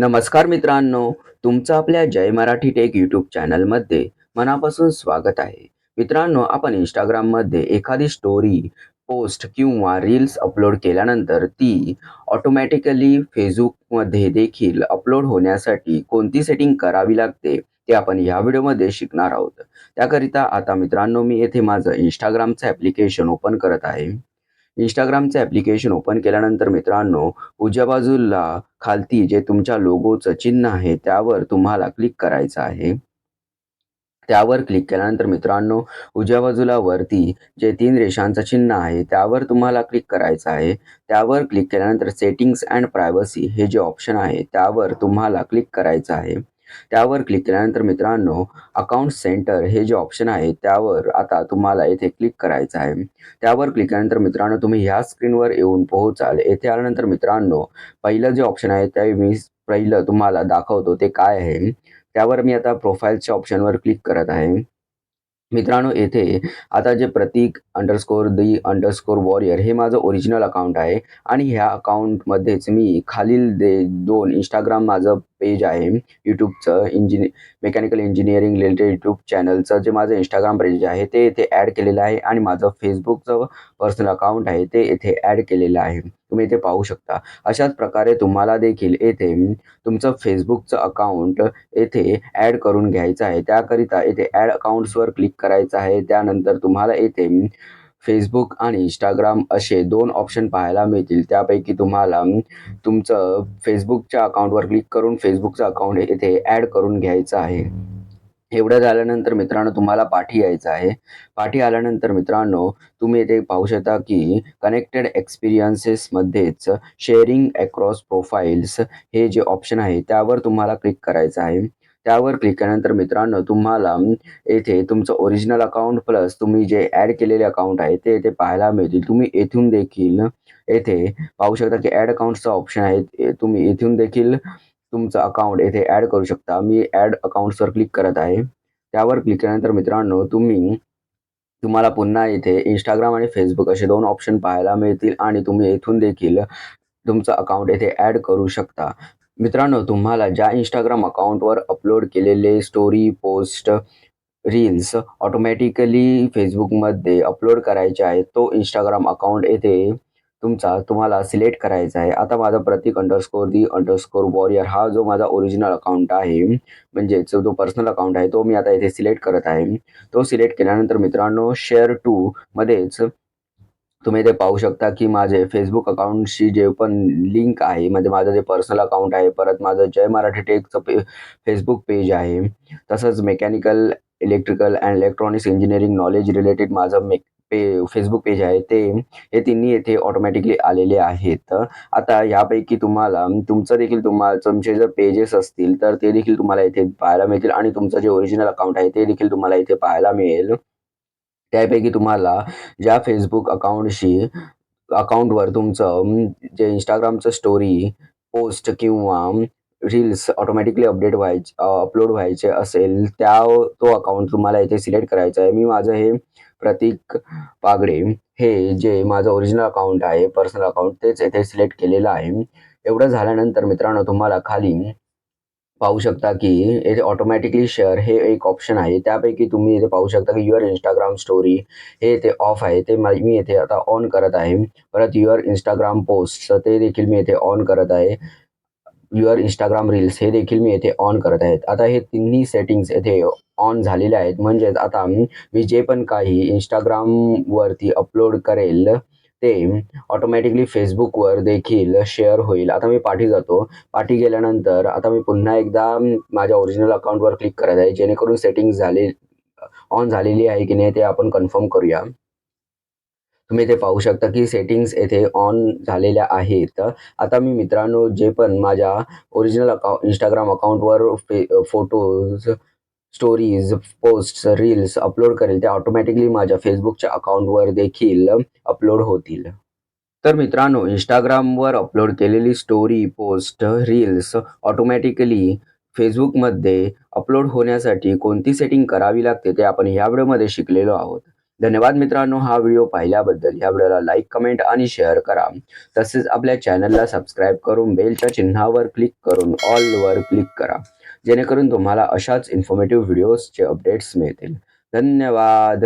नमस्कार मित्रांनो तुमचं आपल्या जय मराठी टेक यूट्यूब चॅनलमध्ये मनापासून स्वागत आहे. मित्रांनो आपण इंस्टाग्राममध्ये एखादी स्टोरी पोस्ट किंवा रील्स अपलोड केल्यानंतर ती ऑटोमॅटिकली फेसबुकमध्ये देखील अपलोड होण्यासाठी कोणती सेटिंग करावी लागते ते आपण ह्या व्हिडिओमध्ये शिकणार आहोत. त्याकरिता आता मित्रांनो मी येथे माझं इंस्टाग्रामचं ॲप्लिकेशन ओपन करत आहे. इंस्टाग्रामचं ॲप्लिकेशन ओपन केल्यानंतर मित्रांनो उजव्या बाजूला खालती जे तुमच्या लोगोचं चिन्ह आहे त्यावर तुम्हाला क्लिक करायचं आहे. त्यावर क्लिक केल्यानंतर मित्रांनो उजव्या बाजूला वरती जे तीन रेषांचं चिन्ह आहे त्यावर तुम्हाला क्लिक करायचं आहे. त्यावर क्लिक केल्यानंतर सेटिंग्स अँड प्रायव्हसी हे जे ऑप्शन आहे त्यावर तुम्हाला क्लिक करायचं आहे. त्यावर क्लिक केल्यानंतर मित्रांनो अकाउंट सेंटर हे जे ऑप्शन आहे त्यावर आता तुम्हाला येथे क्लिक करायचं आहे. त्यावर क्लिक केल्यानंतर मित्रांनो तुम्ही ह्या स्क्रीनवर येऊन पोहोचाल. येथे आल्यानंतर मित्रांनो पहिलं जे ऑप्शन आहे ते मी पहिलं तुम्हाला दाखवतो ते काय आहे? त्यावर मी आता प्रोफाईलच्या ऑप्शनवर क्लिक करत आहे. मित्रांनो येथे आता जे Prateek underscore the underscore warrior हे माझं ओरिजिनल अकाउंट आहे. आणि ह्या अकाउंटमध्येच मी खालील दे दोन इंस्टाग्राम माझं पेज आहे. यूट्यूबचं इंजिनि मेकॅनिकल इंजिनिअरिंग रिलेटेड यूट्यूब चॅनलचं जे माझं इंस्टाग्राम पेज आहे ते येथे ॲड केलेलं आहे. आणि माझं फेसबुकचं पर्सनल अकाउंट आहे ते येथे ॲड केलेलं आहे. तुम्ही इथे पाहू शकता. अशाच प्रकारे तुम्हाला देखील येथे तुमचं फेसबुकचं अकाउंट येथे ॲड करून घ्यायचं आहे. त्याकरिता येथे ॲड अकाउंट्सवर क्लिक करायचं आहे. त्यानंतर तुम्हाला येथे फेसबुक आणि इंस्टाग्राम असे दोन ऑप्शन पाहायला मिळतील. त्यापैकी तुम्हाला तुमचं फेसबुकच्या अकाउंटवर क्लिक करून फेसबुकचं अकाउंट येथे ॲड करून घ्यायचं आहे. एवढं झाल्यानंतर मित्रांनो तुम्हाला पाठी यायचं आहे. पाठी आल्यानंतर मित्रांनो तुम्ही इथे पाहू शकता की कनेक्टेड एक्सपिरियन्सेसमध्येच शेअरिंग अक्रॉस प्रोफाईल्स हे जे ऑप्शन आहे त्यावर तुम्हाला क्लिक करायचं आहे. त्यावर क्लिक केल्यानंतर मित्रांनो तुम्हाला येथे तुमचं ओरिजिनल अकाउंट प्लस तुम्ही जे ॲड केलेले अकाउंट आहे ते येथे पाहायला मिळतील. तुम्ही येथून देखील येथे पाहू शकता की ॲड अकाउंटचा ऑप्शन आहे. तुम्ही येथून देखील तुमचं अकाउंट येथे ॲड करू शकता. मी ॲड अकाउंट्सवर क्लिक करत आहे. त्यावर क्लिक केल्यानंतर मित्रांनो तुम्ही तुम्हाला पुन्हा इथे इंस्टाग्राम आणि फेसबुक असे दोन ऑप्शन पाहायला मिळतील आणि तुम्ही येथून देखील तुमचं अकाउंट येथे ॲड करू शकता. मित्रांनो तुम्हाला ज्या इंस्टाग्राम अकाउंटवर अपलोड केलेले स्टोरी पोस्ट रील्स ऑटोमॅटिकली फेसबुकमध्ये अपलोड करायचे आहे तो इंस्टाग्राम अकाउंट येथे तुमचा तुम्हाला सिलेक्ट करायचा आहे. आता माझा Prateek underscore the underscore warrior हा जो माझा ओरिजिनल अकाउंट आहे म्हणजेच जो पर्सनल अकाउंट आहे तो मी आता इथे सिलेक्ट करत आहे. तो सिलेक्ट केल्यानंतर मित्रांनो शेअर टू मध्येच तुम्ही इथे पाहू शकता की माझे फेसबुक अकाउंटशी जे पण लिंक आहे म्हणजे माझं जे पर्सनल अकाउंट आहे परत माझं जय मराठी टेकचं पे फेसबुक पेज आहे. तसंच mechanical electrical and electronics engineering knowledge related माझं मेक पे फेसबुक पेज आहे. ते हे तिन्ही येथे ऑटोमॅटिकली आलेले आहेत. आता यापैकी तुम्हाला तुमचं देखील तुम्हाला तुमचे जर पेजेस असतील तर ते देखील तुम्हाला इथे पाहायला मिळतील आणि तुमचं जे ओरिजिनल अकाउंट आहे ते देखील तुम्हाला इथे पाहायला मिळेल. त्यापैकी तुम्हाला ज्या फेसबुक अकाउंटशी अकाउंटवर तुमचं जे इंस्टाग्रामचं स्टोरी पोस्ट किंवा रील्स ऑटोमॅटिकली अपडेट व्हायचे अपलोड व्हायचे असेल त्या तो अकाउंट तुम्हाला इथे सिलेक्ट करायचा आहे. मी माझं हे प्रतीक पागडे हे जे माझं ओरिजिनल अकाउंट आहे पर्सनल अकाउंट तेच येथे सिलेक्ट केलेलं आहे. एवढं झाल्यानंतर मित्रांनो तुम्हाला खाली पाहू शकता की येथे ऑटोमॅटिकली शेअर हे एक ऑप्शन आहे. त्यापैकी तुम्ही इथे पाहू शकता की युअर इंस्टाग्राम स्टोरी हे इथे ऑफ आहे. ते मा- मी येथे आता ऑन करत आहे. परत युअर इंस्टाग्राम पोस्ट ते देखील मी येथे ऑन करत आहे. युअर इंस्टाग्राम रील्स हे देखील मी येथे ऑन करत आहेत. आता हे तिन्ही सेटिंग्स येथे ऑन झालेले आहेत. म्हणजेच आता मी जे पण काही इंस्टाग्रामवरती अपलोड करेल ते ऑटोमॅटिकली फेसबुकवर देखील शेअर होईल. आता मी पाठी जातो. पाठी गेल्यानंतर आता मी पुन्हा एकदा माझ्या ओरिजिनल अकाउंटवर क्लिक करत आहे. जेणेकरून सेटिंग झाले ऑन झालेली आहे की नाही ते आपण कन्फर्म करूया. तुम्ही इथे पाहू शकता की सेटिंग्स येथे ऑन झालेल्या आहेत. आता मी मित्रांनो जे पण माझ्या ओरिजिनल अकाउंट इंस्टाग्राम अकाउंटवर फे photos stories post reels upload करेल ते ऑटोमॅटिकली माझ्या फेसबुकच्या अकाउंटवर देखील अपलोड होतील. तर मित्रांनो इंस्टाग्रामवर अपलोड केलेली स्टोरी पोस्ट रील्स ऑटोमॅटिकली फेसबुकमध्ये अपलोड होण्यासाठी कोणती सेटिंग करावी लागते ते आपण ह्या व्हिडिओमध्ये शिकलेलो आहोत. धन्यवाद मित्रांनो हा व्हिडिओ पाहिल्याबद्दल. ह्या व्हिडिओला लाईक कमेंट आणि शेअर करा. तसेच आपल्या चॅनलला सबस्क्राईब करून बेलच्या चिन्हावर क्लिक करून ऑलवर क्लिक करा. जेणेकरून तुम्हाला अशाच इन्फॉर्मेटिव्ह व्हिडिओजचे अपडेट्स मिळतील. धन्यवाद.